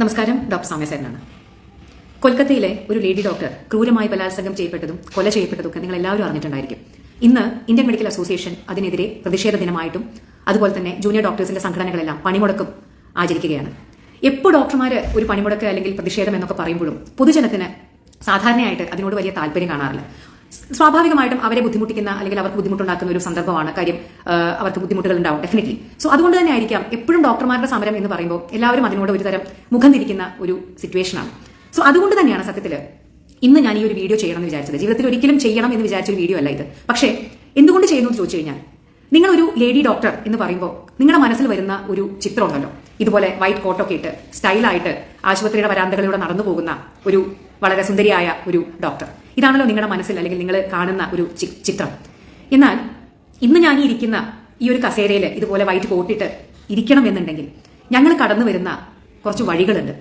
നമസ്കാരം ഡോക്ടർ സൗമ്യസേനാണ് കൊൽക്കത്തയിലെ ഒരു ലേഡി ഡോക്ടർ ക്രൂരമായി ബലാത്സംഗം ചെയ്യപ്പെട്ടതും കൊല ചെയ്യപ്പെട്ടതും ഒക്കെ നിങ്ങൾ എല്ലാവരും അറിഞ്ഞിട്ടുണ്ടായിരിക്കും. ഇന്ന് ഇന്ത്യൻ മെഡിക്കൽ അസോസിയേഷൻ അതിനെതിരെ പ്രതിഷേധ ദിനമായിട്ടും അതുപോലെ തന്നെ ജൂനിയർ ഡോക്ടേഴ്സിന്റെ സംഘടനകളെല്ലാം പണിമുടക്കും ആചരിക്കുകയാണ്. എപ്പോൾ ഡോക്ടർമാർ ഒരു പണിമുടക്ക് അല്ലെങ്കിൽ പ്രതിഷേധം എന്നൊക്കെ പറയുമ്പോഴും പൊതുജനത്തിന് സാധാരണയായിട്ട് അതിനോട് വലിയ താല്പര്യം കാണാറില്ല. സ്വാഭാവികമായിട്ടും അവരെ ബുദ്ധിമുട്ടിക്കുന്ന അല്ലെങ്കിൽ അവർക്ക് ബുദ്ധിമുട്ടുണ്ടാക്കുന്ന ഒരു സന്ദർഭമാണ് കാര്യം അവർക്ക് ബുദ്ധിമുട്ടുകൾ ഉണ്ടാവും ഡെഫിനറ്റ്ലി സോ അതുകൊണ്ട് തന്നെ ആയിരിക്കാം എപ്പോഴും ഡോക്ടർമാരുടെ സമരം എന്ന് പറയുമ്പോൾ എല്ലാവരും അതിനോട് ഒരു തരം മുഖം തിരിക്കുന്ന ഒരു സിറ്റുവേഷനാണ് സോ അതുകൊണ്ട് തന്നെയാണ് സത്യത്തിൽ ഇന്ന് ഞാൻ ഈ ഒരു വീഡിയോ ചെയ്യണം എന്ന് വിചാരിച്ചത്. ജീവിതത്തിൽ ഒരിക്കലും ചെയ്യണം എന്ന് വിചാരിച്ച ഒരു വീഡിയോ അല്ല ഇത്. പക്ഷേ എന്തുകൊണ്ട് ചെയ്യുന്നു എന്ന് ചോദിച്ചു കഴിഞ്ഞാൽ നിങ്ങളൊരു ലേഡി ഡോക്ടർ എന്ന് പറയുമ്പോൾ നിങ്ങളുടെ മനസ്സിൽ വരുന്ന ഒരു ചിത്രം ഉണ്ടല്ലോ. ഇതുപോലെ വൈറ്റ് കോട്ടൊക്കെ ഇട്ട് സ്റ്റൈലായിട്ട് ആശുപത്രിയുടെ വരാന്തകളിലൂടെ നടന്നു പോകുന്ന ഒരു വളരെ സുന്ദരിയായ ഒരു ഡോക്ടർ. ഇതാണല്ലോ നിങ്ങളുടെ മനസ്സിൽ അല്ലെങ്കിൽ നിങ്ങൾ കാണുന്ന ഒരു ചിത്രം. എന്നാൽ ഇന്ന് ഞാൻ ഇരിക്കുന്ന ഈ ഒരു കസേരയിൽ ഇതുപോലെ വൈറ്റ് കോട്ടിട്ട് ഇരിക്കണം എന്നുണ്ടെങ്കിൽ ഞങ്ങൾ കടന്നു വരുന്ന കുറച്ച് വഴികളുണ്ട്.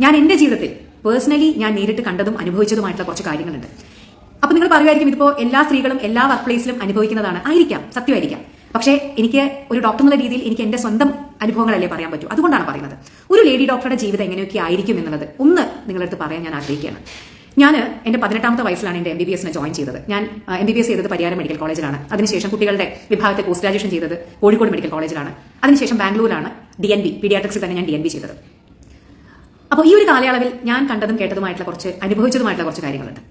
ഞാൻ എന്റെ ജീവിതത്തിൽ പേഴ്സണലി ഞാൻ നേരിട്ട് കണ്ടതും അനുഭവിച്ചതുമായിട്ടുള്ള കുറച്ച് കാര്യങ്ങളുണ്ട്. അപ്പൊ നിങ്ങൾ പറയുമായിരിക്കും ഇതിപ്പോ എല്ലാ സ്ത്രീകളും എല്ലാ വർക്ക് പ്ലേസിലും അനുഭവിക്കുന്നതാണ്. ആയിരിക്കാം സത്യമായിരിക്കാം. പക്ഷേ എനിക്ക് ഒരു ഡോക്ടർ എന്നുള്ള രീതിയിൽ എനിക്ക് എന്റെ സ്വന്തം അനുഭവങ്ങളല്ലേ പറയാൻ പറ്റൂ. അതുകൊണ്ടാണ് പറയുന്നത്. ഒരു ലേഡി ഡോക്ടറുടെ ജീവിതം എങ്ങനെയൊക്കെ ആയിരിക്കും എന്നുള്ളത് ഒന്ന് നിങ്ങളടുത്ത് പറയാൻ ഞാൻ ആഗ്രഹിക്കുകയാണ്. ഞാൻ എന്റെ പതിനെട്ടാമത്തെ വയസ്സിലാണ് എന്റെ എം ബി ബി എസിനെ ജോയിൻ ചെയ്തത്. ഞാൻ എം ബി ബി എസ് ചെയ്തത് പരിയാരം മെഡിക്കൽ കോളേജിലാണ് അതിനുശേഷം കുട്ടികളുടെ വിഭാഗത്തെ പോസ്റ്റ് ഗ്രാജുവേഷൻ ചെയ്തത് കോഴിക്കോട് മെഡിക്കൽ കോളേജിലാണ് അതിനുശേഷം ബാംഗ്ലൂരിലാണ് ഡി എൻ ബി പീഡിയാട്രിക്സിൽ തന്നെ ഞാൻ ഡി എൻ ബി ചെയ്തത്. അപ്പോൾ ഈ ഒരു കാലയളവിൽ ഞാൻ കണ്ടതും കേട്ടതുമായിട്ടുള്ള കുറച്ച് അനുഭവിച്ചതുമായിട്ടുള്ള കുറച്ച് കാര്യങ്ങളുണ്ട്.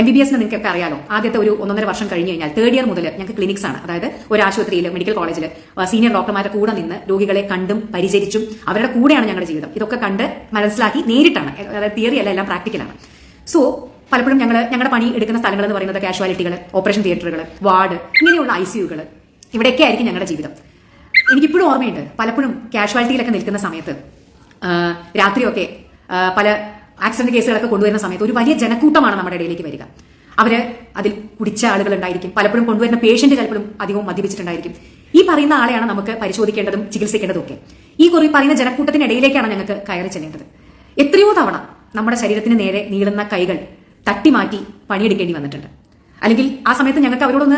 എം ബി ബി എസിന് നിങ്ങൾക്കൊക്കെ അറിയാലോ. ആദ്യത്തെ ഒരു ഒന്നൊന്നര വർഷം കഴിഞ്ഞ് കഴിഞ്ഞാൽ തേർഡ് ഇയർ മുതൽ ഞങ്ങൾക്ക് ക്ലിനിക്സ് ആണ്. അതായത് ഒരു ആശുപത്രിയിൽ മെഡിക്കൽ കോളേജിൽ സീനിയർ ഡോക്ടർമാരുടെ കൂടെ നിന്ന് രോഗികളെ കണ്ടും പരിചരിച്ചും അവരുടെ കൂടെയാണ് ഞങ്ങളുടെ ജീവിതം. ഇതൊക്കെ കണ്ട് മനസ്സിലാക്കി നേരിട്ടാണ്. അതായത് തിയറി അല്ല എല്ലാം പ്രാക്ടിക്കലാണ് സോ പലപ്പോഴും ഞങ്ങൾ ഞങ്ങളുടെ പണി എടുക്കുന്ന സ്ഥലങ്ങൾ എന്ന് പറയുന്നത് കാഷ്വാലിറ്റികൾ ഓപ്പറേഷൻ തിയേറ്ററുകൾ വാർഡ് ഇങ്ങനെയുള്ള ഐ സിയുകൾ ഇവിടെയൊക്കെ ആയിരിക്കും ഞങ്ങളുടെ ജീവിതം. എനിക്കിപ്പോഴും ഓർമ്മയുണ്ട് പലപ്പോഴും കാഷ്വാലിറ്റിയിലൊക്കെ നിൽക്കുന്ന സമയത്ത് രാത്രിയൊക്കെ പല ആക്സിഡന്റ് കേസുകളൊക്കെ കൊണ്ടുവരുന്ന സമയത്ത് ഒരു വലിയ ജനക്കൂട്ടമാണ് നമ്മുടെ ഇടയിലേക്ക് വരിക. അവർ അതിൽ കുടിച്ച ആളുകൾ ഉണ്ടായിരിക്കും. പലപ്പോഴും കൊണ്ടുവരുന്ന പേഷ്യന്റ് ചിലപ്പോഴും അധികവും മദ്യപിച്ചിട്ടുണ്ടായിരിക്കും. ഈ പറയുന്ന ആളെയാണ് നമുക്ക് പരിശോധിക്കേണ്ടതും ചികിത്സിക്കേണ്ടതും ഒക്കെ. ഈ കുറി പറയുന്ന ജനക്കൂട്ടത്തിനിടയിലേക്കാണ് ഞങ്ങൾക്ക് കയറി ചെല്ലേണ്ടത്. എത്രയോ തവണ നമ്മുടെ ശരീരത്തിന് നേരെ നീളുന്ന കൈകൾ തട്ടിമാറ്റി പണിയെടുക്കേണ്ടി വന്നിട്ടുണ്ട്. അല്ലെങ്കിൽ ആ സമയത്ത് ഞങ്ങൾക്ക് അവരോടൊന്ന്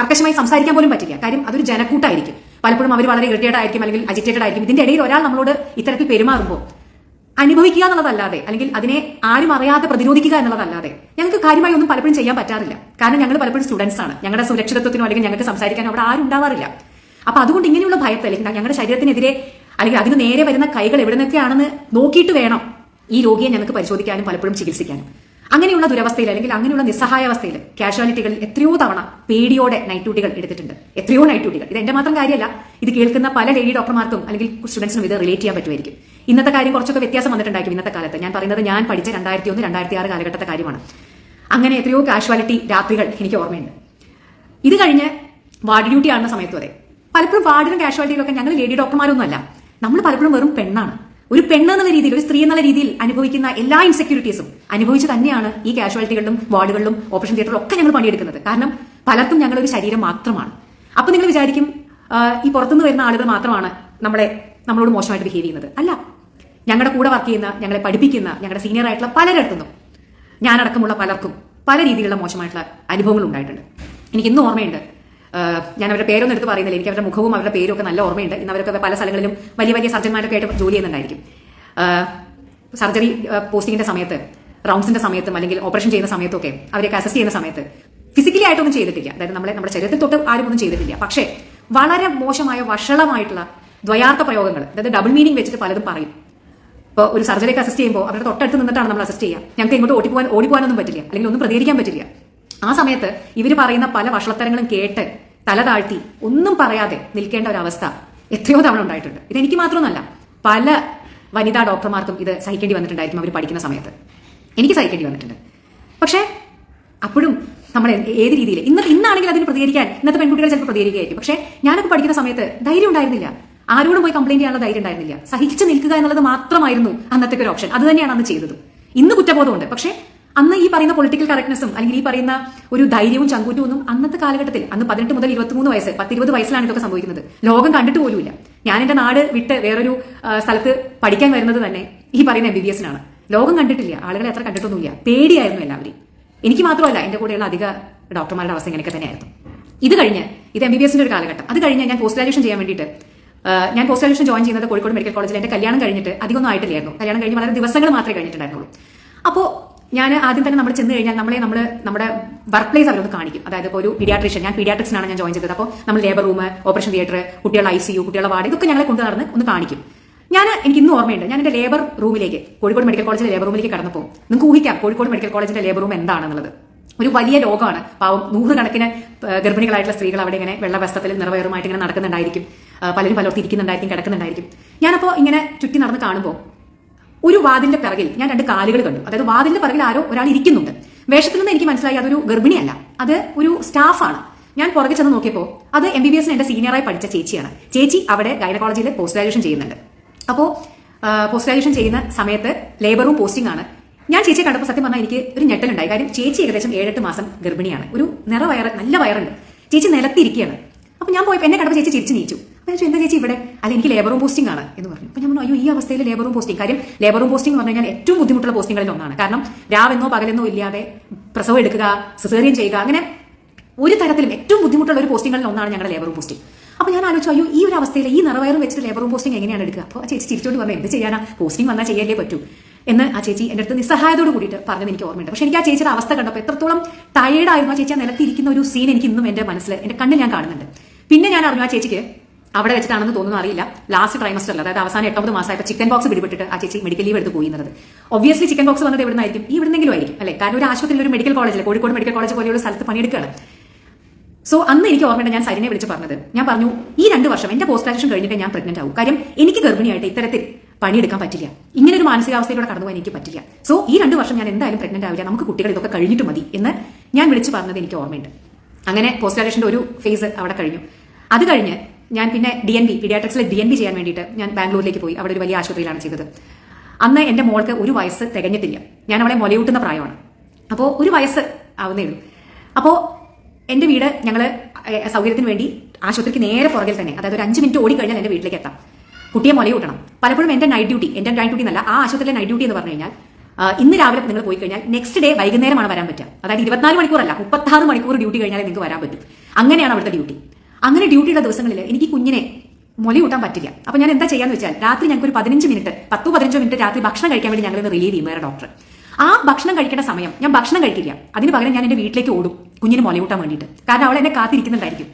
കർക്കശമായി സംസാരിക്കാൻ പോലും പറ്റില്ല. കാര്യം അതൊരു ജനക്കൂട്ടായിരിക്കും. പലപ്പോഴും അവർ വളരെ ഇറിറ്റേറ്റഡ് ആയിരിക്കും അല്ലെങ്കിൽ അജിറ്റേറ്റഡ് ആയിരിക്കും. ഇതിന്റെ ഇടയിൽ ഒരാൾ നമ്മളോട് ഇത്തരത്തിൽ പെരുമാറുമ്പോൾ അനുഭവിക്കുക എന്നുള്ളതല്ലാതെ അല്ലെങ്കിൽ അതിനെ ആരും അറിയാതെ പ്രതിരോധിക്കുക എന്നുള്ളതല്ലാതെ ഞങ്ങൾക്ക് കാര്യമായി ഒന്നും പലപ്പോഴും ചെയ്യാൻ പറ്റാറില്ല. കാരണം ഞങ്ങൾ പലപ്പോഴും സ്റ്റുഡൻസ് ആണ്. ഞങ്ങളുടെ സുരക്ഷിതത്വത്തിനോ അല്ലെങ്കിൽ ഞങ്ങൾക്ക് സംസാരിക്കാനോ അവിടെ ആരും ഉണ്ടാവാറില്ല. അപ്പൊ അതുകൊണ്ട് ഇങ്ങനെയുള്ള ഭയത്തെ അല്ലെങ്കിൽ ഞങ്ങളുടെ ശരീരത്തിനെതിരെ അല്ലെങ്കിൽ അതിന് നേരെ വരുന്ന കൈകൾ എവിടെ നിന്നൊക്കെയാണെന്ന് നോക്കിയിട്ട് വേണം ഈ രോഗിയെ ഞങ്ങൾക്ക് പരിശോധിക്കാനും പലപ്പോഴും ചികിത്സിക്കാനും. അങ്ങനെയുള്ള ദുരവസ്ഥയിൽ അല്ലെങ്കിൽ അങ്ങനെയുള്ള നിസ്സഹായാവസ്ഥയിൽ കാഷ്വാലിറ്റികളിൽ എത്രയോ തവണ പേടിയോടെ നൈറ്റ് ഡ്യൂട്ടികൾ എടുത്തിട്ടുണ്ട്. എത്രയോ നൈറ്റ് ഡ്യൂട്ടികൾ ഇത് എന്റെ മാത്രം കാര്യമല്ല. ഇത് കേൾക്കുന്ന പല ലേഡി ഡോക്ടർമാർക്കും അല്ലെങ്കിൽ സ്റ്റുഡൻസിനും ഇത് റിലേറ്റ് ചെയ്യാൻ പറ്റുമായിരിക്കും. ഇന്നത്തെ കാര്യം കുറച്ചൊക്കെ വ്യത്യാസം വന്നിട്ടുണ്ടായിരിക്കും ഇന്നത്തെ കാലത്ത്. ഞാൻ പറയുന്നത് ഞാൻ പഠിച്ച രണ്ടായിരത്തി ഒന്ന് രണ്ടായിരത്തി ആറ് കാലഘട്ടത്തെ കാര്യമാണ്. അങ്ങനെ എത്രയോ കാഷ്വാലിറ്റി രാത്രികൾ എനിക്ക് ഓർമ്മയുണ്ട്. ഇത് കഴിഞ്ഞ് വാർഡ് ഡ്യൂട്ടി ആണെന്ന സമയത്ത് വരെ പലപ്പോഴും വാർഡിനും കാഷ്വാലിറ്റിയിലൊക്കെ ഞങ്ങൾ ലേഡി ഡോക്ടർമാരൊന്നുമല്ല. നമ്മൾ പലപ്പോഴും വെറും പെണ്ണാണ്. ഒരു പെണ്ണ് എന്നുള്ള രീതിയിൽ ഒരു സ്ത്രീ എന്നുള്ള രീതിയിൽ അനുഭവിക്കുന്ന എല്ലാ ഇൻസെക്യൂരിറ്റീസും അനുഭവിച്ച് തന്നെയാണ് ഈ കാഷ്വാലിറ്റികളിലും വാർഡുകളിലും ഓപ്പറേഷൻ തിയേറ്ററിലും ഒക്കെ ഞങ്ങൾ പണിയെടുക്കുന്നത്. കാരണം പലർക്കും ഞങ്ങളൊരു ശരീരം മാത്രമാണ്. അപ്പൊ നിങ്ങൾ വിചാരിക്കും ഈ പുറത്തുനിന്ന് വരുന്ന ആളുകൾ മാത്രമാണ് നമ്മളെ നമ്മളോട് മോശമായിട്ട് ബിഹേവ് ചെയ്യുന്നത്. അല്ല ഞങ്ങളുടെ കൂടെ വർക്ക് ചെയ്യുന്ന ഞങ്ങളെ പഠിപ്പിക്കുന്ന ഞങ്ങളുടെ സീനിയർ ആയിട്ടുള്ള പലരിടത്തുനിന്നും ഞാനടക്കമുള്ള പലർക്കും പല രീതിയിലുള്ള മോശമായിട്ടുള്ള അനുഭവങ്ങൾ ഉണ്ടായിട്ടുണ്ട്. എനിക്ക് ഇന്നും ഓർമ്മയുണ്ട്. ഞാൻ അവരുടെ പേരൊന്നും എടുത്ത് പറയുന്നില്ല. എനിക്ക് അവരുടെ മുഖവും അവരുടെ പേരും ഒക്കെ നല്ല ഓർമ്മയുണ്ട്. ഇന്ന് അവരൊക്കെ പല സ്ഥലങ്ങളിലും വലിയ വലിയ സർജന്മാരൊക്കെ ആയിട്ട് ജോലി ചെയ്യുന്നുണ്ടായിരിക്കും. സർജറി പോസ്റ്റിങ്ങിന്റെ സമയത്ത് റൗണ്ട്സിന്റെ സമയത്തും അല്ലെങ്കിൽ ഓപ്പറേഷൻ ചെയ്യുന്ന സമയത്തൊക്കെ അവരെയൊക്കെ അസസ്റ്റ് ചെയ്യുന്ന സമയത്ത് ഫിസിക്കലി ആയിട്ടൊന്നും ചെയ്തിട്ടില്ല. അതായത് നമ്മളെ നമ്മുടെ ശരീരത്തിൽ തൊട്ട് ആരും ഒന്നും ചെയ്തിട്ടില്ല. പക്ഷേ വളരെ മോശമായ വഷളമായിട്ടുള്ള ദ്വയാർത്ഥ പ്രയോഗങ്ങൾ അതായത് ഡബിൾ മീനിങ് വെച്ചിട്ട് പലതും പറയും. ഇപ്പോൾ ഒരു സർജറിക്ക് അസിസ്റ്റ് ചെയ്യുമ്പോൾ അവരുടെ തൊട്ടടുത്ത് നിന്നിട്ടാണ് നമ്മൾ അസിസ്റ്റ് ചെയ്യുക. ഞങ്ങൾക്ക് ഇങ്ങോട്ട് ഓടി പോകാൻ ഓടി പോകാനൊന്നും പറ്റില്ല. അല്ലെങ്കിൽ ഒന്നും പ്രതികരിക്കാൻ പറ്റില്ല. ആ സമയത്ത് ഇവർ പറയുന്ന പല വഷളത്തരങ്ങളും കേട്ട് തല താഴ്ത്തി ഒന്നും പറയാതെ നിൽക്കേണ്ട ഒരു അവസ്ഥ എത്രയോ തവണ ഉണ്ടായിട്ടുണ്ട്. ഇത് എനിക്ക് പല വനിതാ ഡോക്ടർമാർക്കും ഇത് സഹിക്കേണ്ടി വന്നിട്ടുണ്ടായിരിക്കും അവർ പഠിക്കുന്ന സമയത്ത്. എനിക്ക് സഹിക്കേണ്ടി വന്നിട്ടുണ്ട്. പക്ഷേ അപ്പോഴും നമ്മൾ ഏത് രീതിയിൽ ഇന്ന് ഇന്നാണെങ്കിൽ അതിന് പ്രതികരിക്കാൻ ഇന്നത്തെ പെൺകുട്ടികൾ ചിലപ്പോൾ പ്രതികരിക്കുകയായിരിക്കും. പക്ഷേ ഞാനൊക്കെ പഠിക്കുന്ന സമയത്ത് ധൈര്യം ഉണ്ടായിരുന്നില്ല. ആരോടും പോയി കംപ്ലൈന്റ് ചെയ്യാനുള്ള ധൈര്യം ഉണ്ടായിരുന്നില്ല. സഹിച്ച് നിൽക്കുക എന്നുള്ളത് മാത്രമായിരുന്നു അന്നത്തെ ഒരു ഓപ്ഷൻ അത് തന്നെയാണ് അന്ന് ചെയ്തത്. ഇന്ന് കുറ്റബോധമുണ്ട്. പക്ഷേ അന്ന് ഈ പറയുന്ന പൊളിറ്റിക്കൽ കറക്റ്റ്നെസ്സും അല്ലെങ്കിൽ ഈ പറയുന്ന ഒരു ധൈര്യവും ചങ്കൂറ്റവും ഒന്നും അന്നത്തെ കാലഘട്ടത്തിൽ അന്ന് പതിനെട്ട് മുതൽ ഇരുപത്തിമൂന്ന് വയസ്സ് പത്തിരുപത് വയസ്സിലാണ് ഇതൊക്കെ സംഭവിക്കുന്നത്. ലോകം കണ്ടിട്ട് പോലുമില്ല. ഞാൻ എന്റെ നാട് വിട്ട് വേറൊരു സ്ഥലത്ത് പഠിക്കാൻ വരുന്നത് തന്നെ ഈ പറയുന്ന എം ബി ബി എസിനാണ് ലോകം കണ്ടിട്ടില്ല. ആളുകളെ അത്ര കണ്ടിട്ടൊന്നുമില്ല. പേടിയായിരുന്നു എല്ലാവരും എനിക്ക് മാത്രമല്ല എന്റെ കൂടെയുള്ള അധിക ഡോക്ടർമാരുടെ അവസ്ഥ ഇങ്ങനെയൊക്കെ തന്നെയായിരുന്നു. ഇത് കഴിഞ്ഞ് ഇത് എം ബി ബി എസിന്റെ ഒരു കാലഘട്ടം. അത് കഴിഞ്ഞ് ഞാൻ പോസ്റ്റ് ഗ്രാജുവേഷൻ ചെയ്യാൻ വേണ്ടിയിട്ട് ഞാൻ പോസ്റ്റ് ഗ്രാജുവേഷൻ ജോയിൻ ചെയ്യുന്നത് കോഴിക്കോട് മെഡിക്കൽ കോളേജിൽ. എന്റെ കല്യാണം കഴിഞ്ഞിട്ട് അധികമൊന്നും ആയിട്ടില്ലായിരുന്നു. കല്യാണം കഴിഞ്ഞ് വളരെ ദിവസങ്ങൾ മാത്രമേ കഴിഞ്ഞിട്ടുണ്ടായിരുന്നുള്ളൂ. അപ്പോൾ ഞാൻ ആദ്യം തന്നെ നമ്മൾ ചെന്ന് കഴിഞ്ഞാൽ നമ്മളെ നമ്മൾ നമ്മുടെ വർക്ക് പ്ലേസ് അവരൊന്ന് കാണിക്കും. അതായത് ഇപ്പോൾ ഒരു പീഡിയാട്രീഷ്യൻ ഞാൻ പീഡിയാട്രിക്സിനാണ് ഞാൻ ജോയിൻ ചെയ്തത്. അപ്പോൾ നമ്മൾ ലേബർ റൂം ഓപ്പറേഷൻ തിയേറ്റർ കുട്ടികളുടെ ഐ സി യു കുട്ടികളുടെ വാർഡ് ഇതൊക്കെ ഞങ്ങളെ കൊണ്ടു നടന്ന് ഒന്ന് കാണിക്കും. ഞാൻ എനിക്ക് ഇന്നും ഓർമ്മയുണ്ട്. ഞാൻ എന്റെ ലേബർ റൂമിലേക്ക് കോഴിക്കോട് മെഡിക്കൽ കോളേജിലെ ലേബർ റൂമിലേക്ക് കടന്നപ്പോൾ നിങ്ങൾക്ക് ഊഹിക്കാം കോഴിക്കോട് മെഡിക്കൽ കോളേജിന്റെ ലേബർ റൂം എന്താണെന്നുള്ളത്. ഒരു വലിയ ലോകമാണ് പാവം നൂറുകണക്കിന് ഗർഭിണികളായിട്ടുള്ള സ്ത്രീകൾ അവിടെ ഇങ്ങനെ വെള്ള വസ്ത്രത്തിൽ നിറവേറുമായിട്ട് ഇങ്ങനെ നടക്കുന്നുണ്ടായിരിക്കും. പലരും പലർത്തി ഇരിക്കുന്നുണ്ടായിരിക്കും കിടക്കുന്നുണ്ടായിരിക്കും. ഞാനപ്പോൾ ഇങ്ങനെ ചുറ്റി നടന്ന് കാണുമ്പോൾ ഒരു വാതിലിന്റെ പിറകിൽ ഞാൻ രണ്ട് കാലുകൾ കണ്ടു. അതായത് വാതിലിന്റെ പിറകിൽ ആരോ ഒരാൾ ഇരിക്കുന്നുണ്ട്. വേഷത്തിൽ നിന്ന് എനിക്ക് മനസ്സിലായി അതൊരു ഗർഭിണിയല്ല. അത് ഒരു സ്റ്റാഫാണ്. ഞാൻ പുറകെ ചെന്ന് നോക്കിയപ്പോൾ അത് എം ബി ബി എസിന് എന്റെ സീനിയറായി പഠിച്ച ചേച്ചിയാണ്. ചേച്ചി അവിടെ ഗൈനക്കോളജിയിൽ പോസ്റ്റ് ഗ്രാജുവേഷൻ ചെയ്യുന്നുണ്ട്. അപ്പോൾ പോസ്റ്റ് ഗ്രാജുവേഷൻ ചെയ്യുന്ന സമയത്ത് ലേബറും പോസ്റ്റിംഗ് ആണ്. ഞാൻ ചേച്ചിയെ കണ്ടപ്പോൾ സത്യം പറഞ്ഞാൽ എനിക്ക് ഒരു ഞെട്ടലുണ്ടായി. കാര്യം ചേച്ചി ഏകദേശം ഏഴെട്ട് മാസം ഗർഭിണിയാണ്. ഒരു നിറ വയറ് നല്ല വയറുണ്ട്. ചേച്ചി നിലത്തിരിക്കുകയാണ്. അപ്പൊ ഞാൻ പോയപ്പോൾ എന്നെ കണ്ടപ്പോൾ ചേച്ചി ചിരിച്ചു നീച്ചു. അപ്പോൾ ചോദിച്ചു, എന്താ ചേച്ചി ഇവിടെ? അല്ല എനിക്ക് ലേബർ റൂം പോസ്റ്റിംഗ് ആണ് എന്ന് പറഞ്ഞു. അപ്പൊ ഞാൻ പറഞ്ഞു അയ്യോ ഈ അവസ്ഥയിൽ ലേബർ റൂം പോസ്റ്റിംഗ് കാര്യം ലേബർ റൂം പോസ്റ്റിംഗ് എന്ന് പറഞ്ഞാൽ ഏറ്റവും ബുദ്ധിമുട്ടുള്ള പോസ്റ്റിംഗുകളിൽ ഒന്നാണ്. കാരണം രാവെന്നോ പകലെന്നോ ഇല്ലാതെ പ്രസവം എടുക്കുക സിസേറിയൻ ചെയ്യുക അങ്ങനെ ഒരു തരത്തിലും ഏറ്റവും ബുദ്ധിമുട്ടുള്ള ഒരു പോസ്റ്റിംഗുകളിൽ ഒന്നാണ് ഞങ്ങളുടെ ലേബർ റൂം പോസ്റ്റിംഗ് അപ്പൊ ഞാൻ ആലോചിച്ചു അയ്യോ ഈ ഒരു അവസ്ഥയിൽ ഈ നിറവയറും വെച്ചിട്ട് ലേബർ റൂം പോസ്റ്റിംഗ് എങ്ങനെയാണ് എടുക്കുക? അപ്പോൾ ചേച്ചി ചിരിച്ചോണ്ട് പറഞ്ഞു എന്ത് ചെയ്യാനാ? പോസ്റ്റിംഗ് വന്നാൽ ചെയ്യല്ലേ പറ്റൂ. എന്ന് ആ ചേച്ചി എന്റെ അടുത്ത് നിസ്സഹായതോട് കൂടിയിട്ട് പറഞ്ഞത് എനിക്ക് ഓർമ്മയുണ്ട്. പക്ഷെ എനിക്ക് ആ ചേച്ചിയുടെ അവസ്ഥ കണ്ടപ്പോൾ എത്രത്തോളം ടയേർഡായിരുന്നു ആ ചേച്ചി ആ നിലത്തിരിക്കുന്ന ഒരു സീൻ എനിക്ക് ഇന്നും എന്റെ മനസ്സിൽ എന്റെ കണ്ണിൽ ഞാൻ കാണുന്നുണ്ട്. പിന്നെ ഞാൻ അറിഞ്ഞു ആ ചേച്ചിക്ക് അവിടെ വെച്ചിട്ടാണെന്ന് തോന്നുന്നു അറിയില്ല. ലാസ്റ്റ് ട്രൈമസ്റ്ററിൽ അതായത് അവസാനം എട്ടൊമ്പത് മാസമായപ്പോൾ ചിക്കൻ ബോക്സ് പിടിപെട്ടിട്ട് ആ ചേച്ചി മെഡിക്കൽ ലീവ് എടുത്ത് പോയിരുന്നത് ഒബ്വിയസ്ലി ചിക്കൻ ബോക്സ് വന്നത് എവിടെ നിന്നായിരിക്കും ഈ എവിടെന്നെങ്കിലും ആയിരിക്കും അല്ലേ? കാരണം ഒരു ആശുപത്രിയിൽ ഒരു മെഡിക്കൽ കോളേജിൽ കോഴിക്കോട് മെഡിക്കൽ കോളേജ് പോലെയുള്ള സ്ഥലത്ത് പണിയെടുക്കുകയാണ്. സോ അന്ന് എനിക്ക് ഓർമ്മയുണ്ട് ഞാൻ സരിനെ വിളിച്ച് പറഞ്ഞത്. ഞാൻ പറഞ്ഞു ഈ രണ്ട് വർഷം എന്റെ പോസ്റ്റ് ഗ്രാജുവേഷൻ കഴിഞ്ഞിട്ട് ഞാൻ പ്രഗ്നന്റ് ആവും. കാര്യം എനിക്ക് ഗർഭിണിയായിട്ട് ഇത്തരത്തിൽ പണിയെടുക്കാൻ പറ്റില്ല. ഇങ്ങനെ ഒരു മാനസികാവസ്ഥയിലൂടെ കടന്നു പോകാൻ എനിക്ക് പറ്റില്ല. സോ ഈ രണ്ട് വർഷം ഞാൻ എന്തായാലും പ്രഗ്നന്റ് ആവില്ല. നമുക്ക് കുട്ടികൾ ഇതൊക്കെ കഴിഞ്ഞിട്ട് മതി. എന്ന് ഞാൻ വിളിച്ച് പറഞ്ഞത് എനിക്ക് ഓർമ്മയുണ്ട്. അങ്ങനെ പോസ്റ്റ് ഗ്രാജുവേഷന്റെ ഒരു ഫേസ് അവിടെ കഴിഞ്ഞു. അത് കഴിഞ്ഞ് ഞാൻ പിന്നെ ഡി എൻ ബി പീഡിയാട്രിക്സിൽ ഡി എൻ ബി ചെയ്യാൻ വേണ്ടിയിട്ട് ഞാൻ ബാംഗ്ലൂരിലേക്ക് പോയി. അവിടെ ഒരു വലിയ ആശുപത്രിയിലാണ് ചെയ്തത്. അന്ന് എന്റെ മോൾക്ക് ഒരു വയസ്സ് തികഞ്ഞിട്ടില്ല. ഞാൻ അവളെ മുലയൂട്ടുന്ന പ്രായമാണ്. അപ്പോൾ ഒരു വയസ്സ് ആവുന്നേ ഉള്ളൂ. അപ്പോൾ എന്റെ വീട് ഞങ്ങൾ സൗകര്യത്തിന് വേണ്ടി ആശുപത്രിക്ക് നേരെ പുറകിൽ തന്നെ അതായത് ഒരു അഞ്ച് മിനിറ്റ് ഓടിക്കഴിഞ്ഞാൽ എന്റെ വീട്ടിലേക്ക് എത്താം. കുട്ടിയെ മുലയൂട്ടണം പലപ്പോഴും എന്റെ നൈറ്റ് ഡ്യൂട്ടി എന്റെ നൈറ്റ് ഡ്യൂട്ടി എന്നല്ല ആ ആശുപത്രിയിലെ നൈറ്റ് ഡ്യൂട്ടി എന്ന് പറഞ്ഞു കഴിഞ്ഞാൽ ഇന്ന് രാവിലെ നിങ്ങൾ പോയി കഴിഞ്ഞാൽ നെക്സ്റ്റ് ഡേ വൈകുന്നേരമാണ് വരാൻ പറ്റുക. അതായത് ഇരുപത്തിനാല് മണിക്കൂറല്ല മുപ്പത്താറ് മണിക്കൂർ ഡ്യൂട്ടി കഴിഞ്ഞാൽ നിങ്ങൾക്ക് വരാൻ പറ്റും. അങ്ങനെയാണ് അവിടുത്തെ ഡ്യൂട്ടി അങ്ങനെ ഡ്യൂട്ടിയുടെ ദിവസങ്ങളിൽ എനിക്ക് കുഞ്ഞിനെ മൊലി കൂട്ടാൻ പറ്റില്ല. അപ്പൊ ഞാൻ എന്താ ചെയ്യാന്ന് വെച്ചാൽ രാത്രി ഞങ്ങൾക്ക് ഒരു പതിനഞ്ച് മിനിറ്റ് പത്തോ പതിനഞ്ചോ മിനിറ്റ് രാത്രി ഭക്ഷണം കഴിക്കാൻ വേണ്ടി ഞങ്ങൾ റിലീവ് ചെയ്യും വേറെ ഡോക്ടർ ആ ഭക്ഷണം കഴിക്കേണ്ട സമയം ഞാൻ ഭക്ഷണം കഴിക്കില്ല. അതിന് പകരം ഞാൻ എന്റെ വീട്ടിലേക്ക് ഓടും. കുഞ്ഞിന് മുലയൂട്ടാൻ വേണ്ടിയിട്ട്. കാരണം അവൾ എന്നെ കാത്തിരിക്കുന്നുണ്ടായിരിക്കും.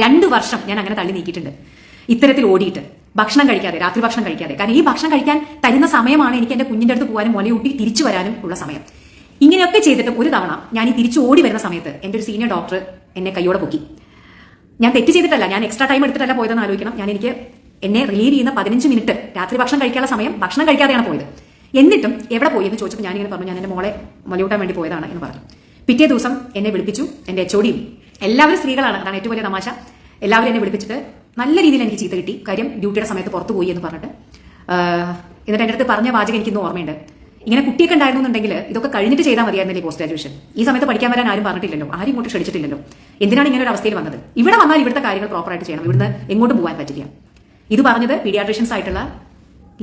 രണ്ട് വർഷം ഞാൻ അങ്ങനെ തള്ളി നീക്കിയിട്ടുണ്ട്. ഇത്തരത്തിൽ ഓടിയിട്ട്. ഭക്ഷണം കഴിക്കാതെ രാത്രി ഭക്ഷണം കഴിക്കാതെ. കാരണം ഈ ഭക്ഷണം കഴിക്കാൻ തരുന്ന സമയമാണ് എനിക്ക് എന്റെ കുഞ്ഞിന്റെ അടുത്ത് പോകാനും മുലയൂട്ടി തിരിച്ചു വരാനും ഉള്ള സമയം. ഇങ്ങനെയൊക്കെ ചെയ്തിട്ടും ഒരു തവണ ഞാൻ ഈ തിരിച്ചു ഓടി വരുന്ന സമയത്ത് എന്റെ ഒരു സീനിയർ ഡോക്ടർ എന്നെ കൈയോടെ പൊക്കി. ഞാൻ തെറ്റ് ചെയ്തിട്ടല്ല ഞാൻ എക്സ്ട്രാ ടൈം എടുത്തിട്ടല്ല പോയതെന്ന് ആലോചിക്കണം. ഞാൻ എനിക്ക് എന്നെ റിലീവ് ചെയ്യുന്ന പതിനഞ്ച് മിനിറ്റ് രാത്രി ഭക്ഷണം കഴിക്കാനുള്ള സമയം ഭക്ഷണം കഴിക്കാതെയാണ് പോയത്. എന്നിട്ടും എവിടെ പോയി എന്ന് ചോദിച്ചപ്പോൾ ഞാനിങ്ങനെ പറഞ്ഞു ഞാൻ എന്റെ മോളെ മലയൂട്ടാൻ വേണ്ടി പോയതാണ് എന്ന് പറഞ്ഞു. പിറ്റേ ദിവസം എന്നെ വിളിപ്പിച്ചു എന്റെ എച്ച് ഒടിയും എല്ലാവരും സ്ത്രീകളാണ് അതാണ് ഏറ്റവും വലിയ തമാശ. എല്ലാവരും എന്നെ വിളിപ്പിച്ചിട്ട് നല്ല രീതിയിൽ എനിക്ക് ചീത്ത കിട്ടി. കാര്യം ഡ്യൂട്ടിയുടെ സമയത്ത് പുറത്തു പോയി എന്ന് പറഞ്ഞിട്ട്. എന്നിട്ട് എന്റെ അടുത്ത് പറഞ്ഞ വാചകം എനിക്ക് ഇന്ന് ഓർമ്മയുണ്ട്. ഇങ്ങനെ കുട്ടിയൊക്കെ ഉണ്ടായിരുന്നുണ്ടെങ്കിൽ ഇതൊക്കെ കഴിഞ്ഞിട്ട് ചെയ്താൽ മതിയായിരുന്നില്ലേ പോസ്റ്റ് ഗ്രാജുവേഷൻ ഈ സമയത്ത് പഠിക്കാൻ വരാൻ ആരും പറഞ്ഞിട്ടില്ലല്ലോ ആരും ഇങ്ങോട്ട് ക്ഷണിച്ചിട്ടില്ലല്ലോ. എന്തിനാണ് ഇങ്ങനെ ഒരു അവസ്ഥയിൽ വന്നത്? ഇവിടെ വന്നാൽ ഇവിടുത്തെ കാര്യങ്ങൾ പ്രോപ്പറായിട്ട് ചെയ്യണം. ഇവിടുന്ന് എങ്ങോട്ടും പോകാൻ പറ്റില്ല. ഇത് പറഞ്ഞത് പീഡിയാട്രീഷ്യൻസ് ആയിട്ടുള്ള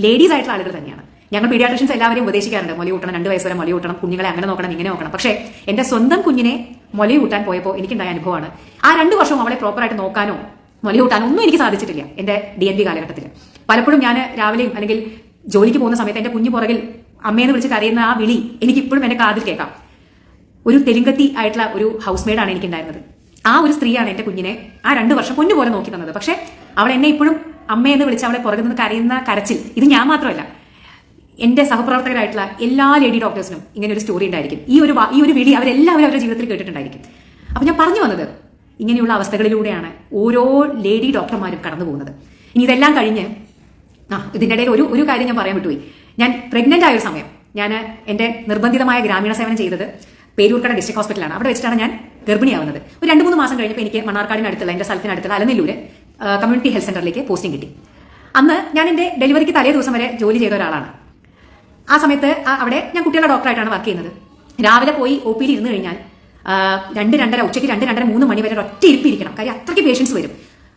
ലേഡീസ് ആയിട്ടുള്ള ആളുകൾ തന്നെയാണ്. ഞങ്ങൾ പീഡിയാട്രിഷ്യൻസ് എല്ലാവരും ഉപദേശിക്കാറുണ്ട്. മൊലി കൂട്ടണം രണ്ട് വയസ്സ് വരെ കൂട്ടണം കുഞ്ഞുങ്ങളെ അങ്ങനെ നോക്കണം ഇങ്ങനെ നോക്കണം. പക്ഷേ എന്റെ സ്വന്തം കുഞ്ഞിനെ മൊലി കൂട്ടാൻ പോയപ്പോൾ എനിക്കുണ്ടായ അനുഭവമാണ്. ആ രണ്ട് വർഷവും അവളെ പ്രോപ്പറായിട്ട് നോക്കാനോ മൊലി കൂട്ടാനോ ഒന്നും എനിക്ക് സാധിച്ചിട്ടില്ല എന്റെ ഡി എൻ ബി കാലഘട്ടത്തിൽ. പലപ്പോഴും ഞാൻ രാവിലെയും അല്ലെങ്കിൽ ജോലിക്ക് പോകുന്ന സമയത്ത് എന്റെ കുഞ്ഞു പുറകിൽ അമ്മയെന്ന് വിളിച്ച് കരയുന്ന ആ വിളി എനിക്ക് ഇപ്പോഴും എന്റെ കാതിൽ കേൾക്കാം. ഒരു തെലുങ്കത്തി ആയിട്ടുള്ള ഒരു ഹൗസ് മെയ്ഡാണ് എനിക്കുണ്ടായിരുന്നത്. ആ ഒരു സ്ത്രീയാണ് എന്റെ കുഞ്ഞിനെ ആ രണ്ട് വർഷം പൊന്നു പോലെ നോക്കി തന്നത്. പക്ഷെ അവൾ എന്നെ ഇപ്പോഴും അമ്മയെന്ന് വിളിച്ച് അവളെ പുറകിൽ നിന്ന് കരയുന്ന കരച്ചിൽ ഇത് ഞാൻ മാത്രമല്ല. എന്റെ സഹപ്രവർത്തകരായിട്ടുള്ള എല്ലാ ലേഡി ഡോക്ടേഴ്സിനും ഇങ്ങനെ ഒരു സ്റ്റോറി ഉണ്ടായിരിക്കും. ഈ ഒരു ഈ ഒരു വിളി അവരെല്ലാവരും അവരുടെ ജീവിതത്തിൽ കേട്ടിട്ടുണ്ടായിരിക്കും. അപ്പൊ ഞാൻ പറഞ്ഞു വന്നത് ഇങ്ങനെയുള്ള അവസ്ഥകളിലൂടെയാണ് ഓരോ ലേഡി ഡോക്ടർമാരും കടന്നു പോകുന്നത്. ഇനി ഇതെല്ലാം കഴിഞ്ഞ് ആ ഇതിന്റെ ഇടയിൽ ഒരു ഒരു കാര്യം ഞാൻ പറയാൻ വിട്ടുപോയി. ഞാൻ പ്രഗ്നന്റ് ആയ ഒരു സമയം ഞാൻ എന്റെ നിർബന്ധിതമായ ഗ്രാമീണ സേവനം ചെയ്തത് പേരൂർക്കട ഡിസ്ട്രിക്ട് ഹോസ്പിറ്റലാണ് അവിടെ വെച്ചിട്ടാണ് ഞാൻ ഗർഭിണിയാവുന്നത്. ഒരു രണ്ട് മൂന്ന് മാസം കഴിഞ്ഞപ്പോൾ എനിക്ക് മണ്ണാർക്കാടിനടുത്തുള്ള എന്റെ സ്ഥലത്തിനടുത്തുള്ള അലനെല്ലൂര് കമ്മ്യൂണിറ്റി ഹെൽത്ത് സെന്ററിലേക്ക് പോസ്റ്റിംഗ് കിട്ടി. അന്ന് ഞാൻ എന്റെ ഡെലിവറിക്ക് തലേ ദിവസം വരെ ജോലി ചെയ്ത ഒരാളാണ്. ആ സമയത്ത് അവിടെ ഞാൻ കുട്ടികളുടെ ഡോക്ടറായിട്ടാണ് വർക്ക് ചെയ്യുന്നത്. രാവിലെ പോയി ഒ പിയിൽ ഇരുന്ന് കഴിഞ്ഞാൽ രണ്ട് രണ്ടര ഉച്ചയ്ക്ക് രണ്ട് രണ്ടര മൂന്ന് മണി വരെ ഒറ്റ ഇരിപ്പിരിക്കണം. കാര്യം അത്രയ്ക്ക് പേഷ്യൻസ് വരും.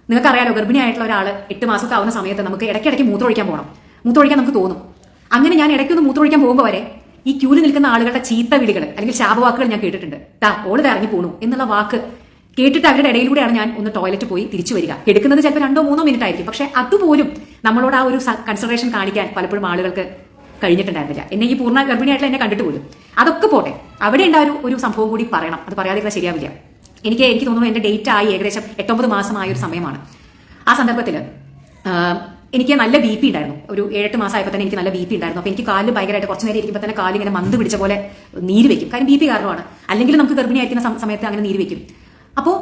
നിങ്ങൾക്കറിയാലോ ഗർഭിണിയായിട്ടുള്ള ഒരാൾ എട്ട് മാസമൊക്കെ ആവുന്ന സമയത്ത് നമുക്ക് ഇടയ്ക്കിടയ്ക്ക് മൂത്രമൊഴിക്കാൻ പോകണം. മൂത്രമൊഴിക്കാൻ നമുക്ക് തോന്നും. അങ്ങനെ ഞാൻ ഇടയ്ക്കൊന്ന് മൂത്രമൊഴിക്കാൻ പോകുമ്പോൾ വരെ ഈ ക്യൂവിൽ നിൽക്കുന്ന ആളുകളുടെ ചീത്ത വിളികൾ അല്ലെങ്കിൽ ശാപവാക്കുകൾ ഞാൻ കേട്ടിട്ടുണ്ട്. താ ഓൾ ഇറങ്ങി പോണു എന്നുള്ള വാക്ക് കേട്ടിട്ട് അവരുടെ ഇടയിലൂടെയാണ് ഞാൻ ഒന്ന് ടോയ്ലറ്റ് പോയി തിരിച്ചു വരിക. എടുക്കുന്നത് ചിലപ്പോൾ രണ്ടോ മൂന്നോ മിനിറ്റ് ആയിരിക്കും. പക്ഷെ അതുപോലും നമ്മളോട് ആ ഒരു കൺസിഡറേഷൻ കാണിക്കാൻ പലപ്പോഴും ആളുകൾക്ക് കഴിഞ്ഞിട്ടുണ്ടായിരുന്നില്ല. എന്നെ ഈ പൂർണ ഗർഭിണിയായിട്ടുള്ള എന്നെ കണ്ടിട്ട് പോലും. അതൊക്കെ പോട്ടെ. അവിടെ ഉണ്ടായ ഒരു സംഭവം കൂടി പറയണം. അത് പറയാതിരുന്ന ശരിയാവില്ല. എനിക്ക് എനിക്ക് തോന്നുന്നു എന്റെ ഡേറ്റ് ആയി ഏകദേശം എട്ടൊമ്പത് മാസമായ ഒരു സമയമാണ്. ആ സന്ദർഭത്തിൽ എനിക്ക് നല്ല ബി പി ഉണ്ടായിരുന്നു. ഒരു ഏഴെട്ട് മാസമായപ്പോൾ തന്നെ എനിക്ക് നല്ല ബി പി ഉണ്ടായിരുന്നു. അപ്പോൾ എനിക്ക് കാൽ ഭയങ്കരമായിട്ട് കുറച്ച് നേരം ഇരിക്കുമ്പോൾ തന്നെ കാൽ ഇങ്ങനെ മന്ത് പിടിച്ച പോലെ നീര് വെക്കും. കാരണം ബി പി കാരണമാണ്. അല്ലെങ്കിൽ നമുക്ക് ഗർഭിണിയായിരിക്കുന്ന സമയത്ത് അങ്ങനെ നീര് വെക്കും. അപ്പോൾ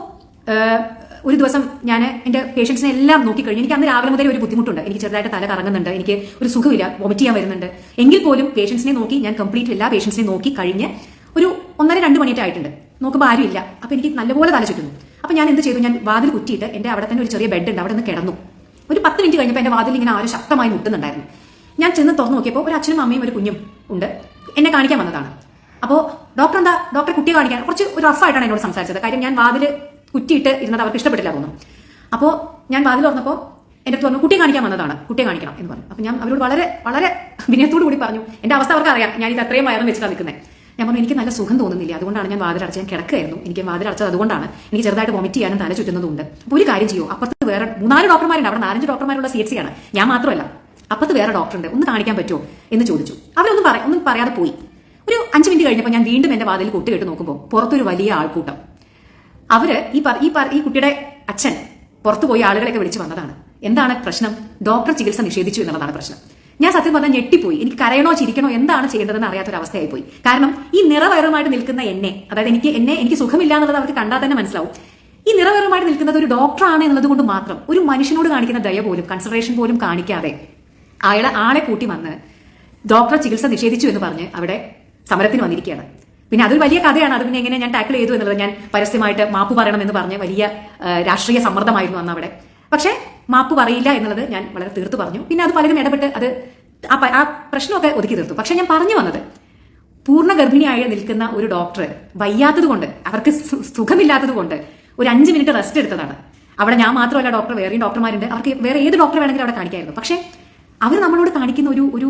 ഒരു ദിവസം ഞാൻ എന്റെ പേഷ്യൻസിനെ എല്ലാം നോക്കിക്കഴിഞ്ഞു എനിക്ക് അന്ന് രാവിലെ മുതൽ ഒരു ബുദ്ധിമുട്ടുണ്ട്. എനിക്ക് ചെറുതായിട്ട് തല കറങ്ങുന്നുണ്ട്. എനിക്ക് ഒരു സുഖമില്ല. വോമിറ്റ് ചെയ്യാൻ വരുന്നുണ്ട്. എങ്കിൽ പോലും പേഷ്യൻസിനെ നോക്കി ഞാൻ കംപ്ലീറ്റ് എല്ലാ പേഷ്യൻസിനെ നോക്കി കഴിഞ്ഞ് ഒരു ഒന്നര രണ്ട് മണിയൊക്കെ ആയിട്ടുണ്ട്. നോക്കുമ്പോൾ ആരും ഇല്ല. അപ്പോൾ എനിക്ക് നല്ലപോലെ തല ചുറ്റുന്നു. അപ്പോൾ ഞാൻ എന്ത് ചെയ്തു? ഞാൻ വാതിൽ കുറ്റിയിട്ട് എന്റെ അവിടെ തന്നെ ഒരു ചെറിയ ബെഡ് ഉണ്ട്. അവിടെ നിന്ന് കിടന്നു. ഒരു പത്ത് മിനിറ്റ് കഴിഞ്ഞപ്പോൾ എന്റെ വാതിൽ ഇങ്ങനെ ആരും ശക്തമായി മുട്ടുന്നുണ്ടായിരുന്നു. ഞാൻ ചെന്ന് തുറന്നു നോക്കിയപ്പോൾ ഒരു അച്ഛനും അമ്മയും ഒരു കുഞ്ഞും ഉണ്ട്. എന്നെ കാണിക്കാൻ വന്നതാണ്. അപ്പോൾ ഡോക്ടർ എന്താ? ഡോക്ടർ കുട്ടിയെ കാണിക്കാൻ കുറച്ച് ഒരു റഫായിട്ടാണ് എന്നോട് സംസാരിച്ചത്. കാര്യം ഞാൻ വാതിൽ കുറ്റിയിട്ട് ഇരുന്നത് അവർക്ക് ഇഷ്ടപ്പെട്ടില്ല തോന്നുന്നു. അപ്പോൾ ഞാൻ വാതിൽ തുറന്നപ്പോൾ എന്റെ പറഞ്ഞു കുട്ടിയെ കാണിക്കാൻ വന്നതാണ്. കുട്ടിയെ കാണിക്കണം എന്ന് പറഞ്ഞു. അപ്പോൾ ഞാൻ അവരോട് വളരെ വളരെ വിനയത്തോടു കൂടി പറഞ്ഞു എന്റെ അവസ്ഥ അവർക്ക് അറിയാം ഞാൻ ഇത് അത്രയും വയറും വെച്ചിട്ടാണ് നിൽക്കുന്നത് ഞാൻ പറഞ്ഞു എനിക്ക് നല്ല സുഖം തോന്നുന്നില്ല. അതുകൊണ്ടാണ് ഞാൻ വാതിലടച്ച് ഞാൻ കിടക്കുകയായിരുന്നു. എനിക്ക് വാതിലടച്ചത് അതുകൊണ്ടാണ്. എനിക്ക് ചെറുതായിട്ട് വൊമിറ്റ് ചെയ്യാനും തല ചുറ്റുന്നതുകൊണ്ട് അപ്പോൾ ഒരു കാര്യം ചെയ്യൂ. അപ്പുറത്ത് വേറെ മൂന്നാൽ ഡോക്ടർമാരുണ്ട്. അവിടെ നാലഞ്ച് ഡോക്ടർമാരുള്ള സി എച്ച് ആണ്. ഞാൻ മാത്രമല്ല അപ്പുറത്ത് വേറെ ഡോക്ടറുണ്ട്. ഒന്ന് കാണിക്കാൻ പറ്റുമോ എന്ന് ചോദിച്ചു. അവരൊന്നും പറ ഒന്നും പറയാതെ പോയി. ഒരു അഞ്ച് മിനിറ്റ് കഴിഞ്ഞപ്പോൾ ഞാൻ വീണ്ടും എന്റെ വാതിൽ കൊട്ടി കേട്ട് നോക്കുമ്പോൾ പുറത്തൊരു വലിയ ആൾക്കൂട്ടം. അവർ ഈ ഈ ഈ കുട്ടിയുടെ അച്ഛൻ പുറത്തുപോയി ആളുകളെയൊക്കെ വിളിച്ചു വന്നതാണ്. എന്താണ് പ്രശ്നം? ഡോക്ടർ ചികിത്സ നിഷേധിച്ചു എന്നുള്ളതാണ് പ്രശ്നം. ഞാൻ സത്യം പറഞ്ഞാൽ ഞെട്ടിപ്പോയി. എനിക്ക് കരയണോ ചിരിക്കണോ എന്താണ് ചെയ്യേണ്ടതെന്ന് അറിയാത്തൊരു അവസ്ഥയായി പോയി. കാരണം ഈ നിറവയറുമായിട്ട് നിൽക്കുന്ന എന്നെ അതായത് എനിക്ക് എന്നെ എനിക്ക് സുഖമില്ല എന്നുള്ളത് അവർക്ക് കണ്ടാൽ തന്നെ മനസ്സിലാവും. ഈ നിറവയറുമായിട്ട് നിൽക്കുന്നത് ഒരു ഡോക്ടറാണ് എന്നുള്ളത് കൊണ്ട് മാത്രം ഒരു മനുഷ്യനോട് കാണിക്കുന്ന ദയ പോലും കൺസിഡറേഷൻ പോലും കാണിക്കാതെ അയാളെ ആളെ കൂട്ടി വന്ന് ഡോക്ടർ ചികിത്സ നിഷേധിച്ചു എന്ന് പറഞ്ഞ് അവിടെ സമരത്തിന് വന്നിരിക്കുകയാണ്. പിന്നെ അതൊരു വലിയ കഥയാണ്. അത് പിന്നെ എങ്ങനെ ഞാൻ ടാക്കിൾ ചെയ്തു എന്നുള്ളത് ഞാൻ പരസ്യമായിട്ട് മാപ്പ് പറയണം എന്ന് പറഞ്ഞ് വലിയ രാഷ്ട്രീയ സമ്മർദ്ദമായിരുന്നു അന്ന് അവിടെ. പക്ഷേ മാപ്പ് പറയില്ല എന്നുള്ളത് ഞാൻ വളരെ തീർത്തു പറഞ്ഞു. പിന്നെ അത് പലരും ഇടപെട്ട് അത് ആ പ്രശ്നമൊക്കെ ഒതുക്കി തീർത്തു. പക്ഷെ ഞാൻ പറഞ്ഞു വന്നത് പൂർണ ഗർഭിണിയായി നിൽക്കുന്ന ഒരു ഡോക്ടർ വയ്യാത്തതുകൊണ്ട് അവർക്ക് സുഖമില്ലാത്തതുകൊണ്ട് സുഖമില്ലാത്തത് ഒരു അഞ്ച് മിനിറ്റ് റെസ്റ്റ് എടുത്തതാണ്. അവിടെ ഞാൻ മാത്രമല്ല ഡോക്ടർ വേറെയും ഡോക്ടർമാരുണ്ട് അവർക്ക് വേറെ ഏത് ഡോക്ടർ വേണമെങ്കിലും അവിടെ കാണിക്കായിരുന്നു. പക്ഷെ അവർ നമ്മളോട് കാണിക്കുന്ന ഒരു ഒരു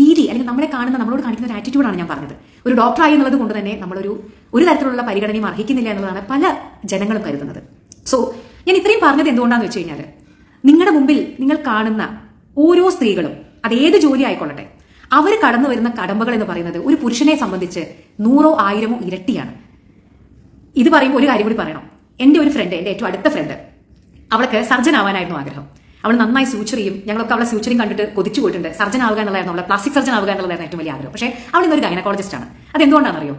രീതി അല്ലെങ്കിൽ നമ്മളെ കാണുന്ന നമ്മളോട് കാണിക്കുന്ന ഒരു ആറ്റിറ്റ്യൂഡാണ് ഞാൻ പറഞ്ഞത്. ഒരു ഡോക്ടറായി എന്നുള്ളത് കൊണ്ട് തന്നെ നമ്മളൊരു ഒരു തരത്തിലുള്ള പരിഗണനയും അർഹിക്കുന്നില്ല എന്നുള്ളതാണ് പല ജനങ്ങളും കരുതുന്നത്. സോ ഞാൻ ഇത്രയും പറഞ്ഞത് എന്തുകൊണ്ടാന്ന് വെച്ച് കഴിഞ്ഞാൽ നിങ്ങളുടെ മുമ്പിൽ നിങ്ങൾ കാണുന്ന ഓരോ സ്ത്രീകളും അത് ഏത് ജോലി ആയിക്കൊള്ളട്ടെ അവർ കടന്നു വരുന്ന കടമ്പകൾ എന്ന് പറയുന്നത് ഒരു പുരുഷനെ സംബന്ധിച്ച് നൂറോ ആയിരമോ ഇരട്ടിയാണ്. ഇത് പറയുമ്പോൾ ഒരു കാര്യം കൂടി പറയണം. എന്റെ ഒരു ഫ്രണ്ട് എന്റെ ഏറ്റവും അടുത്ത ഫ്രണ്ട് അവൾക്ക് സർജൻ ആവാനായിരുന്നു ആഗ്രഹം. അവൾ നന്നായി സൂച്ചറിയും ഞങ്ങളൊക്കെ അവളെ സൂച്ചറിയും കണ്ടിട്ട് കൊതിച്ചു പോയിട്ടുണ്ട്. സർജൻ ആവുക എന്നുള്ളതായിരുന്നു അവളെ. പ്ലാസ്റ്റിക് സർജൻ ആവുക എന്നുള്ളതായിരുന്നു ഏറ്റവും വലിയ ആഗ്രഹം. പക്ഷേ അവൾ ഇന്നൊരു ഗൈനക്കോളജിസ്റ്റ് ആണ്. അതെന്തുകൊണ്ടാണെന്നറിയോ?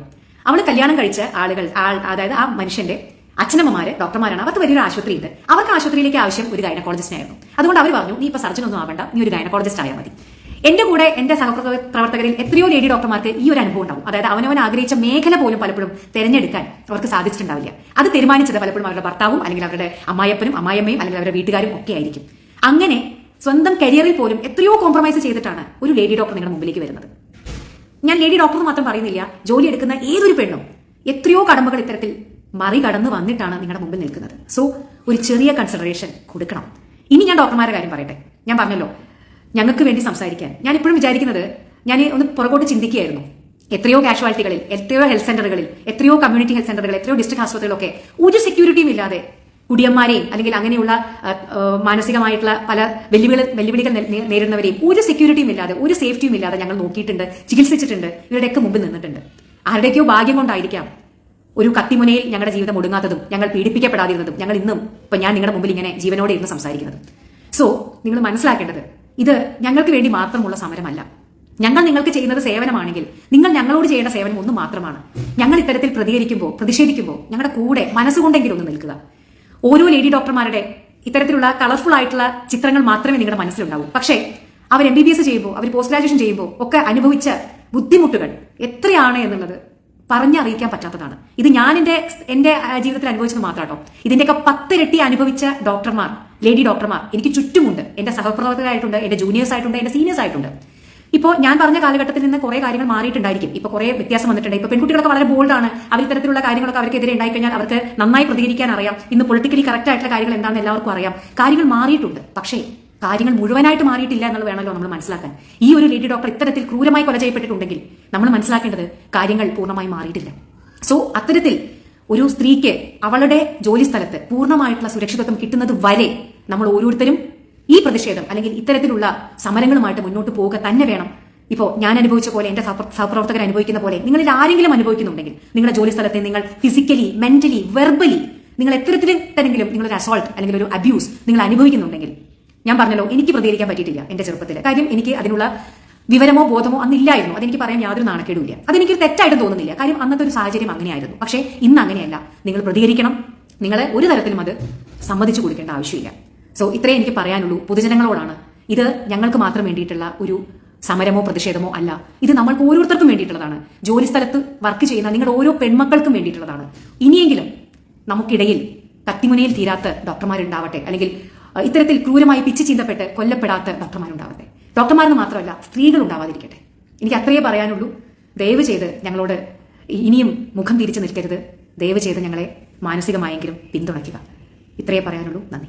അവൾ കല്യാണം കഴിച്ച ആളുകൾ ആൾ അതായത് ആ മനുഷ്യന്റെ അച്ഛനമ്മമാര് ഡോക്ടർമാരാണ്. അവർക്ക് വലിയൊരു ആശുപത്രി ഉണ്ട് അവർക്ക് ആശുപത്രിയിലേക്ക് ആവശ്യം ഒരു ഗൈനക്കോളജിസ്റ്റിനായിരുന്നു അതുകൊണ്ട് അവർ പറഞ്ഞു നീ ഇപ്പൊ സർജൻ ഒന്നും ആവണ്ട. നീ ഒരു ഗൈനക്കോളജിസ്റ്റ് ആയാൽ മതി. എന്റെ കൂടെ എന്റെ സഹപ്രവർത്തകരിൽ പ്രവർത്തകരിൽ എത്രയോ ലേഡി ഡോക്ടർമാർക്ക് ഈ ഒരു അനുഭവം ഉണ്ടാവും. അതായത് അവനവൻ ആഗ്രഹിച്ച മേഖല പോലും പലപ്പോഴും തിരഞ്ഞെടുക്കാൻ അവർക്ക് സാധിച്ചിട്ടുണ്ടാവില്ല. അത് തീരുമാനിച്ചത് പലപ്പോഴും അവരുടെ ഭർത്താവും അല്ലെങ്കിൽ അവരുടെ അമ്മായപ്പനും അമ്മായിയമ്മയും അല്ലെങ്കിൽ അവരുടെ വീട്ടുകാരും ഒക്കെ ആയിരിക്കും. അങ്ങനെ സ്വന്തം കരിയറിൽ പോലും എത്രയോ കോംപ്രമൈസ് ചെയ്തിട്ടാണ് ഒരു ലേഡി ഡോക്ടർ നിങ്ങളുടെ മുമ്പിലേക്ക് വരുന്നത്. ഞാൻ ലേഡി ഡോക്ടർ മാത്രം പറയുന്നില്ല ജോലി എടുക്കുന്ന ഏതൊരു പെണ്ണും എത്രയോ കടമ്പകൾ ഇത്തരത്തിൽ മറികടന്ന് വന്നിട്ടാണ് നിങ്ങളുടെ മുമ്പിൽ നിൽക്കുന്നത്. സോ ഒരു ചെറിയ കൺസിഡറേഷൻ കൊടുക്കണം. ഇനി ഞാൻ ഡോക്ടർമാരുടെ കാര്യം പറയട്ടെ. ഞാൻ പറഞ്ഞല്ലോ ഞങ്ങൾക്ക് വേണ്ടി സംസാരിക്കാൻ. ഞാൻ ഇപ്പോഴും വിചാരിക്കുന്നത് ഞാൻ ഒന്ന് പുറകോട്ട് ചിന്തിക്കുകയായിരുന്നു. എത്രയോ കാഷ്വാലിറ്റികളിൽ എത്രയോ ഹെൽത്ത് സെന്ററുകളിൽ എത്രയോ കമ്മ്യൂണിറ്റി ഹെൽത്ത് സെന്ററുകൾ എത്രയോ ഡിസ്ട്രിക്ട് ആശുപത്രികളൊക്കെ ഒരു സെക്യൂരിറ്റിയും ഇല്ലാതെ കുടിയന്മാരെയും അല്ലെങ്കിൽ അങ്ങനെയുള്ള മാനസികമായിട്ടുള്ള പല വെല്ലുവിളി വെല്ലുവിളികൾ നേരിടുന്നവരെയും ഒരു സെക്യൂരിറ്റിയും ഇല്ലാതെ ഒരു സേഫ്റ്റിയും ഇല്ലാതെ ഞങ്ങൾ നോക്കിയിട്ടുണ്ട് ചികിത്സിച്ചിട്ടുണ്ട് ഇവരുടെയൊക്കെ മുമ്പിൽ നിന്നിട്ടുണ്ട്. ആരുടെയൊക്കെയോ ഭാഗ്യം കൊണ്ടായിരിക്കാം ഒരു കത്തിമുനയിൽ ഞങ്ങളുടെ ജീവിതം ഒടുങ്ങാത്തതും ഞങ്ങൾ പീഡിപ്പിക്കപ്പെടാതിരുന്നതും ഞങ്ങൾ ഇന്നും ഇപ്പൊ ഞാൻ നിങ്ങളുടെ മുമ്പിൽ ഇങ്ങനെ ജീവനോടെ ഇരുന്ന് സംസാരിക്കുന്നത്. സോ നിങ്ങൾ മനസ്സിലാക്കേണ്ടത് ഇത് ഞങ്ങൾക്ക് വേണ്ടി മാത്രമുള്ള സമരമല്ല. ഞങ്ങൾ നിങ്ങൾക്ക് ചെയ്യുന്നത് സേവനമാണെങ്കിൽ നിങ്ങൾ ഞങ്ങളോട് ചെയ്യേണ്ട സേവനം ഒന്ന് മാത്രമാണ്. ഞങ്ങൾ ഇത്തരത്തിൽ പ്രതികരിക്കുമ്പോൾ പ്രതിഷേധിക്കുമ്പോൾ ഞങ്ങളുടെ കൂടെ മനസ്സുകൊണ്ടെങ്കിലും ഒന്ന് നിൽക്കുക. ഓരോ ലേഡി ഡോക്ടർമാരുടെ ഇത്തരത്തിലുള്ള കളർഫുൾ ആയിട്ടുള്ള ചിത്രങ്ങൾ മാത്രമേ നിങ്ങളുടെ മനസ്സിലുണ്ടാവൂ. പക്ഷേ അവർ എം ബി ബി എസ് ചെയ്യുമ്പോൾ അവർ പോസ്റ്റ് ഗ്രാജുവേഷൻ ചെയ്യുമ്പോൾ ഒക്കെ അനുഭവിച്ച ബുദ്ധിമുട്ടുകൾ എത്രയാണ് എന്നുള്ളത് പറഞ്ഞറിയിക്കാൻ പറ്റാത്തതാണ്. ഇത് ഞാൻ എന്റെ എന്റെ ജീവിതത്തിൽ അനുഭവിച്ചത് മാത്രമാട്ടോ ഇതിന്റെയൊക്കെ പത്തിരട്ടി അനുഭവിച്ച ഡോക്ടർമാർ ലേഡി ഡോക്ടർമാർ എനിക്ക് ചുറ്റുമുണ്ട്. എന്റെ സഹപ്രവർത്തകരായിട്ടുണ്ട് എന്റെ ജൂനിയേഴ്സ് ആയിട്ടുണ്ട് എന്റെ സീനിയേഴ്സ് ആയിട്ടുണ്ട്. ഇപ്പോൾ ഞാൻ പറഞ്ഞ കാലഘട്ടത്തിൽ നിന്ന് കുറെ കാര്യങ്ങൾ മാറിയിട്ടുണ്ടായിരിക്കും. ഇപ്പോൾ കുറെ വ്യത്യാസം വന്നിട്ടുണ്ട്. ഇപ്പോൾ പെൺകുട്ടികളൊക്കെ വളരെ ബോൾഡാണ് അവർ ഇത്തരത്തിലുള്ള കാര്യങ്ങളൊക്കെ അവർക്കെതിരെ ഉണ്ടായിക്കഴിഞ്ഞാൽ അവർക്ക് നന്നായി പ്രതികരിക്കാൻ അറിയാം. ഇന്ന് പൊളിറ്റിക്കലി കറക്റ്റ് ആയിട്ടുള്ള കാര്യങ്ങൾ എന്താണെന്ന് എല്ലാവർക്കും അറിയാം. കാര്യങ്ങൾ മാറിയിട്ടുണ്ട്. പക്ഷേ കാര്യങ്ങൾ മുഴുവനായിട്ട് മാറിയിട്ടില്ല എന്നുള്ളത് വേണമല്ലോ നമ്മൾ മനസ്സിലാക്കാൻ. ഈ ഒരു ലേഡി ഡോക്ടർ ഇത്തരത്തിൽ ക്രൂരമായി കൊല ചെയ്യപ്പെട്ടിട്ടുണ്ടെങ്കിൽ നമ്മൾ മനസ്സിലാക്കേണ്ടത് കാര്യങ്ങൾ പൂർണമായി മാറിയിട്ടില്ല. സോ അത്തരത്തിൽ ഒരു സ്ത്രീക്ക് അവളുടെ ജോലി സ്ഥലത്ത് പൂർണമായിട്ടുള്ള സുരക്ഷിതത്വം കിട്ടുന്നത് വരെ നമ്മൾ ഓരോരുത്തരും ഈ പ്രതിഷേധം അല്ലെങ്കിൽ ഇത്തരത്തിലുള്ള സമരങ്ങളുമായിട്ട് മുന്നോട്ട് പോവുക തന്നെ വേണം. ഇപ്പോൾ ഞാൻ അനുഭവിച്ച പോലെ എന്റെ സഹപ്ര- സഹപ്രവർത്തകർ അനുഭവിക്കുന്ന പോലെ നിങ്ങളിൽ ആരെങ്കിലും അനുഭവിക്കുന്നുണ്ടെങ്കിൽ നിങ്ങളുടെ ജോലി സ്ഥലത്തെ നിങ്ങൾ ഫിസിക്കലി മെന്റലി വെർബലി നിങ്ങൾ എത്തരത്തിൽ തന്നെങ്കിലും നിങ്ങളൊരു അസോൾട്ട് അല്ലെങ്കിൽ ഒരു അബ്യൂസ് നിങ്ങൾ അനുഭവിക്കുന്നുണ്ടെങ്കിൽ ഞാൻ പറഞ്ഞല്ലോ എനിക്ക് പ്രതികരിക്കാൻ പറ്റിയിട്ടില്ല എന്റെ ചെറുപ്പത്തിൽ കാര്യം എനിക്ക് അതിനുള്ള വിവരമോ ബോധമോ അന്നില്ലായിരുന്നു. അതെനിക്ക് പറയാൻ യാതൊരു നാണക്കേടുമില്ല. അതെനിക്ക് തെറ്റായിട്ട് തോന്നുന്നില്ല. കാര്യം അന്നത്തെ ഒരു സാഹചര്യം അങ്ങനെയായിരുന്നു. പക്ഷേ ഇന്ന് അങ്ങനെയല്ല. നിങ്ങൾ പ്രതികരിക്കണം. നിങ്ങളെ ഒരു തരത്തിലും അത് സമ്മതിച്ചു കൊടുക്കേണ്ട ആവശ്യമില്ല. സോ ഇത്രയേ എനിക്ക് പറയാനുള്ളൂ. പൊതുജനങ്ങളോടാണ്. ഇത് ഞങ്ങൾക്ക് മാത്രം വേണ്ടിയിട്ടുള്ള ഒരു സമരമോ പ്രതിഷേധമോ അല്ല. ഇത് നമ്മൾക്ക് ഓരോരുത്തർക്കും വേണ്ടിയിട്ടുള്ളതാണ്. ജോലി സ്ഥലത്ത് വർക്ക് ചെയ്യുന്ന നിങ്ങളുടെ ഓരോ പെൺമക്കൾക്കും വേണ്ടിയിട്ടുള്ളതാണ്. ഇനിയെങ്കിലും നമുക്കിടയിൽ കത്തിമുനയിൽ തീരാത്ത ഡോക്ടർമാരുണ്ടാവട്ടെ അല്ലെങ്കിൽ ഇത്തരത്തിൽ ക്രൂരമായി പിച്ച് ചീന്തപ്പെട്ട് കൊല്ലപ്പെടാത്ത ഡോക്ടർമാരുണ്ടാവട്ടെ. ഡോക്ടർമാരെന്ന് മാത്രമല്ല സ്ത്രീകൾ ഉണ്ടാവാതിരിക്കട്ടെ. എനിക്ക് അത്രയേ പറയാനുള്ളൂ. ദയവ് ചെയ്ത് ഞങ്ങളോട് ഇനിയും മുഖം തിരിച്ചു നിൽക്കരുത്. ദയവ് ചെയ്ത് ഞങ്ങളെ മാനസികമായെങ്കിലും പിന്തുണയ്ക്കുക. ഇത്രയേ പറയാനുള്ളൂ. നന്ദി.